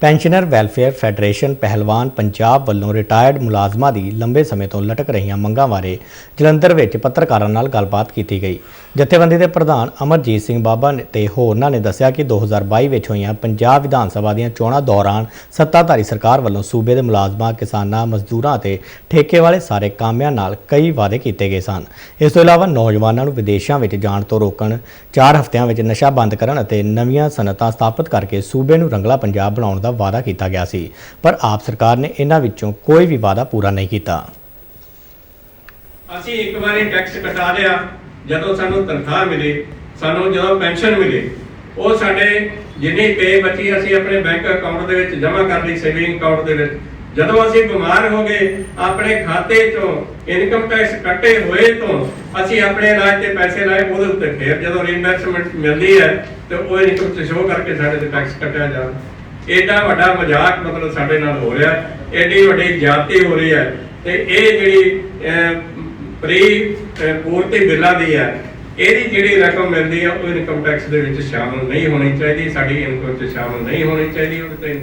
Pensioner welfare federation ਪਹਿਲਵਾਨ ਪੰਜਾਬ ਵੱਲੋਂ retired ਮੁਲਾਜ਼ਮਾਂ ਦੀ ਲੰਬੇ ਸਮੇਂ ਤੋਂ ਲਟਕ ਰਹੀਆਂ ਮੰਗਾਂ ਬਾਰੇ ਜਲੰਧਰ ਵਿੱਚ ਪੱਤਰਕਾਰਾਂ ਨਾਲ ਗੱਲਬਾਤ ਕੀਤੀ ਗਈ। ਜਥੇਬੰਦੀ ਦੇ ਪ੍ਰਧਾਨ ਅਮਰਜੀਤ ਸਿੰਘ ਬਾਬਾ ਨੇ ਤੇ ਹੋਰਨਾਂ ਨੇ ਦੱਸਿਆ ਕਿ 2022 ਵਿੱਚ ਹੋਈਆਂ ਪੰਜਾਬ ਵਿਧਾਨ ਸਭਾ ਦੀਆਂ ਚੋਣਾਂ ਦੌਰਾਨ ਸੱਤਾਧਾਰੀ ਸਰਕਾਰ ਵੱਲੋਂ ਸੂਬੇ ਦੇ ਮੁਲਾਜ਼ਮਾਂ, ਕਿਸਾਨਾਂ, ਮਜ਼ਦੂਰਾਂ ਅਤੇ ਠੇਕੇ ਵਾਲੇ ਸਾਰੇ ਕਾਮਿਆਂ ਨਾਲ ਕਈ ਵਾਅਦੇ ਕੀਤੇ ਗਏ ਸਨ। ਇਸ ਤੋਂ ਇਲਾਵਾ ਨੌਜਵਾਨਾਂ ਨੂੰ ਵਿਦੇਸ਼ਾਂ ਵਿੱਚ ਜਾਣ ਤੋਂ ਰੋਕਣ 4 ਹਫ਼ਤਿਆਂ ਵਿੱਚ ਨਸ਼ਾ ਬੰਦ ਕਰਨ ਅਤੇ ਨਵੀਆਂ ਸਨਅਤਾਂ ਸਥਾਪਿਤ ਕਰਕੇ ਸੂਬੇ ਨੂੰ ਰੰਗਲਾ ਪੰਜਾਬ ਬਣਾਉਣ ਦਾ ਵਾਅਦਾ ਕੀਤਾ ਗਿਆ ਸੀ, ਪਰ ਆਪ ਸਰਕਾਰ ਨੇ ਇਹਨਾਂ ਵਿੱਚੋਂ ਕੋਈ ਵੀ ਵਾਅਦਾ ਪੂਰਾ ਨਹੀਂ ਕੀਤਾ। ਅਸੀਂ ਇੱਕ ਵਾਰੀ ਟੈਕਸ ਕਟਾ ਲਿਆ, ਜਦੋਂ ਸਾਨੂੰ ਤਨਖਾਹ ਮਿਲੀ, ਸਾਨੂੰ ਜਦੋਂ ਪੈਨਸ਼ਨ ਮਿਲੀ, ਉਹ ਸਾਡੇ ਜਿੰਨੀ ਪੇ ਬਚੀ ਅਸੀਂ ਆਪਣੇ ਬੈਂਕ ਅਕਾਊਂਟ ਦੇ ਵਿੱਚ ਜਮ੍ਹਾਂ ਕਰ ਲਈ, ਸੇਵਿੰਗ ਅਕਾਊਂਟ ਦੇ ਵਿੱਚ। ਜਦੋਂ ਅਸੀਂ ਬਿਮਾਰ ਹੋ ਗਏ, ਆਪਣੇ ਖਾਤੇ ਚੋਂ ਇਨਕਮ ਟੈਕਸ ਕੱਟੇ ਹੋਏ ਤੋਂ ਅਸੀਂ ਆਪਣੇ ਇਲਾਜ ਤੇ ਪੈਸੇ ਲਾਏ, ਉਹਦੇ ਉੱਤੇ ਫਿਰ ਜਦੋਂ ਰੀਇੰਬਰਸਮੈਂਟ ਮਿਲਦੀ ਹੈ, ਤੇ ਉਹ ਇਨਕਮ ਤੇ ਸ਼ੋਅ ਕਰਕੇ ਸਾਡੇ ਤੇ ਟੈਕਸ ਕੱਟਿਆ ਜਾਂਦਾ ਏਡਾ ਵੱਡਾ ਮਜ਼ਾਕ ਮਤਲਬ ਸਾਡੇ ਨਾਲ ਹੋ ਰਿਹਾ ਹੈ, ਏਡੀ ਵੱਡੀ ਜਾਤੀ ਹੋ ਰਹੀ ਹੈ। ਤੇ ਇਹ ਜਿਹੜੀ ਪ੍ਰੀ ਪੂਰਤੀ ਬਿੱਲਾਂ ਦੀ ਹੈ ਇਹਦੀ ਜਿਹੜੀ ਰਕਮ ਮਿਲਦੀ ਹੈ ਉਹ ਇਨਕਮ ਟੈਕਸ ਦੇ ਵਿੱਚ ਸ਼ਾਮਲ ਨਹੀਂ ਹੋਣੀ ਚਾਹੀਦੀ। ਸਾਡੀ ਇਨਕਮ 'ਚ ਸ਼ਾਮਲ ਨਹੀਂ ਹੋਣੀ ਚਾਹੀਦੀ। ਉਹਦੇ ਤੇ